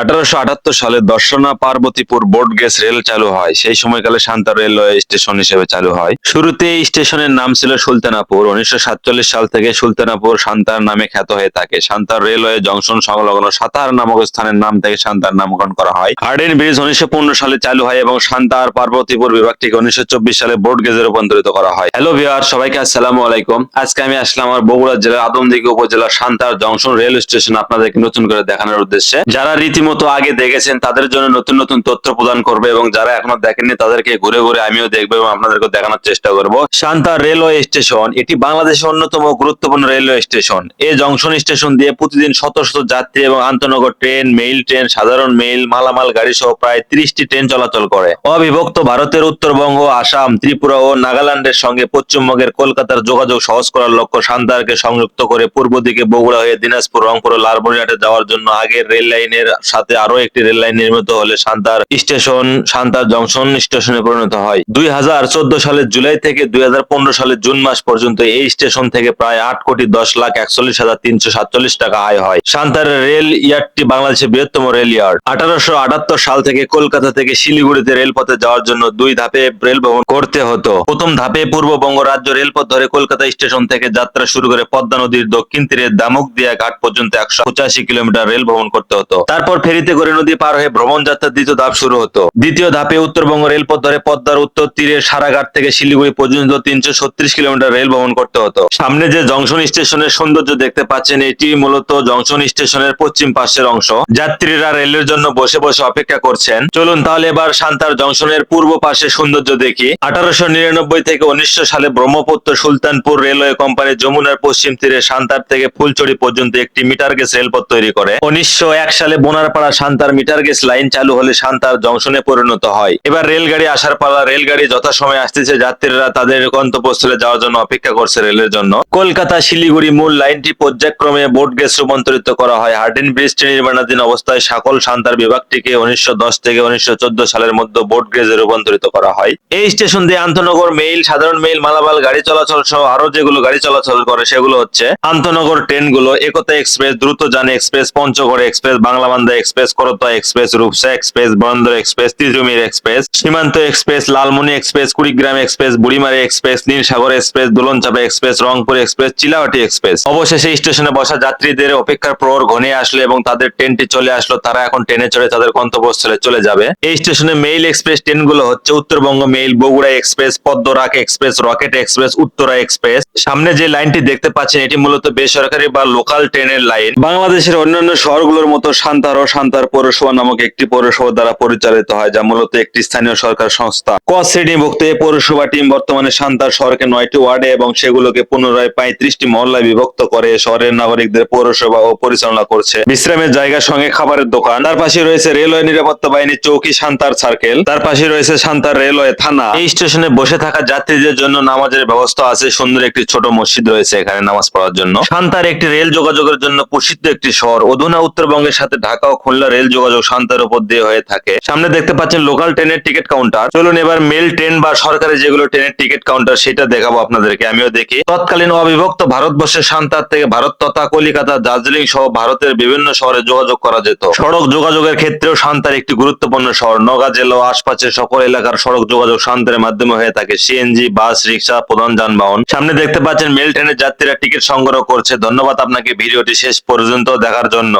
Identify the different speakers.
Speaker 1: আঠারোশো আটাত্তর সালে Darshana Parbatipur broad gauge rail চালু হয়। সেই সময়কালে শান্তা রেলওয়ে স্টেশন হিসেবে চালু হয়। শুরুতে এই স্টেশনের নাম ছিল সুলতানাপুর। উনিশশো সাতচল্লিশ সাল থেকে সুলতানাপুর সান্তার নামে খ্যাত হয়ে থাকে। সান্তার রেলওয়ে জংশন সংলগ্ন সাতার নামক স্থানের নাম থেকে সান্তার নামকরণ করা হয়। হার্ডেন ব্রিজ উনিশশো পনেরো সালে চালু হয় এবং সান্তার পার্বতীপুর বিভাগটিকে উনিশশো চব্বিশ সালে বোর্ড গেজে রূপান্তরিত করা হয়। হ্যালো ভিওয়ার সবাইকে আসসালামু আলাইকুম। আজকে আমি আসলাম আমার বগুড়া জেলার আদমদিঘি উপজেলার সান্তার জংশন রেল স্টেশন আপনাদেরকে নতুন করে দেখানোর উদ্দেশ্যে। যারা রীতিমতো আগে দেখেছেন, তাদের জন্য নতুন নতুন তথ্য প্রদান করবে এবং যারা এখনও দেখেননি তাদেরকে ঘুরে ঘুরে আমিও দেখব এবং আপনাদেরকে দেখানোর চেষ্টা করব। সান্তার রেলওয়ে স্টেশন, এটি বাংলাদেশের অন্যতম গুরুত্বপূর্ণ রেলওয়ে স্টেশন। এই জংশন স্টেশন দিয়ে প্রতিদিন শত শত যাত্রী এবং আন্তনগর ট্রেন, মেইল ট্রেন, সাধারণ মেইল, মালামাল, গাড়ি সহ প্রায় ত্রিশটি ট্রেন চলাচল করে। অবিভক্ত ভারতের উত্তরবঙ্গ, আসাম, ত্রিপুরা ও নাগাল্যান্ডের সঙ্গে পশ্চিমবঙ্গের কলকাতার যোগাযোগ সহজ করার লক্ষ্য সান্তারকে সংযুক্ত করে পূর্ব দিকে বগুড়া হয়ে দিনাজপুর, রংপুর ও যাওয়ার জন্য আগের রেল লাইনের সাথে আরও একটি রেল লাইন নির্মিত হলে সান্তার স্টেশন, সান্তার জংশন স্টেশনে পরিণত হয়। দুই হাজার চোদ্দ সালের জুলাই থেকে দুই হাজার পনেরো সালের জুন মাস পর্যন্ত এই স্টেশন থেকে প্রায় আট কোটি দশ লাখ একচল্লিশ হাজার তিনশো সাতচল্লিশ টাকা আয় হয়। সান্তার রেল ইয়ার্ডটি বাংলাদেশের বৃহত্তম রেল ইয়ার্ড আঠারোশো আটাত্তর সাল থেকে কলকাতা থেকে শিলিগুড়িতে রেলপথে যাওয়ার জন্য দুই ধাপে রেল ভ্রমণ করতে হতো। প্রথম ধাপে পূর্ববঙ্গ রাজ্য রেলপথ ধরে কলকাতা স্টেশন থেকে যাত্রা শুরু করে পদ্মা নদীর দক্ষিণ তীরে দামুকদিয়া ঘাট পর্যন্ত একশো পঁচাশি কিলোমিটার রেল ভ্রমণ করতে হতো। তারপর ফেরিতে করে নদী পার হয়ে ভ্রমণ যাত্রার দ্বিতীয় ধাপ শুরু হতো। দ্বিতীয় ধাপে উত্তরবঙ্গ রেলপথ ধরে পদ্মার উত্তর তীরে সারাঘাট থেকে শিলিগুড়ি পর্যন্ত তিনশো ছত্রিশ কিলোমিটার রেল ভ্রমণ করতে হতো। সামনে যে জংশন স্টেশনের সৌন্দর্য দেখতে পাচ্ছেন, এটি মূলত জংশন স্টেশনের পশ্চিম পাশের অংশ। যাত্রীরা রেলের জন্য বসে বসে অপেক্ষা করছেন। চলুন তাহলে এবার সান্তার জংশনের পূর্ব পাশে সৌন্দর্য দেখি। আঠারোশো নিরানব্বই থেকে উনিশশো সালে ব্রহ্মপুত্র সুলতানপুর রেলওয়ে কোম্পানি যমুনার পশ্চিম তীরে সান্তার থেকে ফুলচড়ি পর্যন্ত একটি মিটার গেজ রেলপথ তৈরি করে। উনিশশো এক সালে Bonarpara Santahar meter gauge line চালু হলে সান্তার জংশনে পরিণত হয়। এবার রেলগাড়ি আসার পালা, রেলগাড়ি যথাসময়ে আসতেছে, যাত্রীরা তাদের গন্তব্যস্থলে যাওয়ার জন্য অপেক্ষা করছে রেলের জন্য। কলকাতা শিলিগুড়ি মূল লাইনটি পর্যায়ক্রমে বোট গেজ রূপান্তরিত করা হয়। হার্ডিন ব্রিজটি নির্মাণাধীন অবস্থায় সকল সান্তার বিভাগটিকে উনিশশো দশ থেকে উনিশশো চোদ্দ সালের মধ্যে বোট গেজে রূপান্তরিত করা হয়। এই স্টেশন দিয়ে আন্তনগর মেইল, সাধারণ মেইল, মালাবাল, গাড়ি চলাচল সহ আরও যেগুলো গাড়ি চলাচল করে সেগুলো হচ্ছে আন্তনগর ট্রেনগুলো, Ekota express, Drutojan express, Panchagarh express Banglabandha express Karatoya express, Rupsha express, Bandar express Titumir express, Simanta express, Lalmoni express, Kurigram express, Burimari express, Nilsagar express, Dolonchapa express, Rangpur express Chilahati express. অবশেষে স্টেশনে বসা যাত্রীদের অপেক্ষার প্রহর ঘনিয়ে আসলো এবং তাদের ট্রেনটি চলে আসলো। তারা এখন ট্রেনে চড়ে তাদের গন্তব্যস্থলে চলে যাবে। এই স্টেশনে মেইল এক্সপ্রেস ট্রেনগুলো হচ্ছে Uttarbanga mail, Bogura express, Padmarag express, rocket express, Uttara express. সামনে যে লাইনটি দেখতে পাচ্ছেন, এটি মূলত বেসরকারি বা লোকাল ট্রেনের লাইন। বাংলাদেশের অন্যান্য শহরগুলোর মতো সান্তার ও সান্তার পৌরসভা নামক একটি পৌরসভা দ্বারা পরিচালিত হয়, যা মূলত একটি স্থানীয় সরকার সংস্থা। ক শ্রেণীভুক্ত এই পৌরসভা টিম বর্তমানে সান্তার শহরকে নয়টি ওয়ার্ডে এবং সেগুলোকে পুনরায় পঁয়ত্রিশটি মহল্লায় বিভক্ত করে শহরের নাগরিকদের পৌরসভা ও পরিচালনা করছে। বিশ্রামের জায়গার সঙ্গে খাবারের দোকান। তার পাশে রয়েছে রেলওয়ে নিরাপত্তা বাহিনী চৌকি সান্তার সার্কেল। তার পাশে রয়েছে সান্তার রেলওয়ে থানা। এই স্টেশনে বসে থাকা যাত্রীদের জন্য নামাজের ব্যবস্থা আছে। সুন্দর একটি ছোট মসজিদ রয়েছে এখানে নামাজ পড়ার জন্য। সান্তার একটি রেল যোগাযোগের জন্য প্রসিদ্ধ একটি শহর। অধুনা উত্তরবঙ্গের সাথে ঢাকা ও খুলনা রেল যোগাযোগ সান্তার উপর দিয়ে হয়ে থাকে। সামনে দেখতে পাচ্ছেন লোকাল ট্রেনের টিকিট কাউন্টার চলুন এবার মেল ট্রেন বা সরকারি যেগুলো ট্রেনের টিকিট কাউন্টার সেটা দেখাবো আপনাদেরকে, আমিও দেখি। তৎকালীন অবিভক্ত ভারতবর্ষের সান্তার থেকে ভারত তথা কলিকাতা, দার্জিলিং সহ ভারতের বিভিন্ন শহরে যোগাযোগ করা যেত। সড়ক যোগাযোগের ক্ষেত্রেও সান্তার একটি গুরুত্বপূর্ণ শহর। নগা জেলা ও আশপাশের সকল এলাকার সড়ক যোগাযোগ সান্তারের মাধ্যমে হয়ে থাকে। সিএনজি, বাস, রিক্সা, প্রধান যানবাহন। সামনে দেখতে পাচ্ছেন মেল ট্রেনের যাত্রীরা টিকিট সংগ্রহ করছে। ধন্যবাদ আপনাকে, ভিডিওটি শেষ পর্যন্ত দেখার জন্য।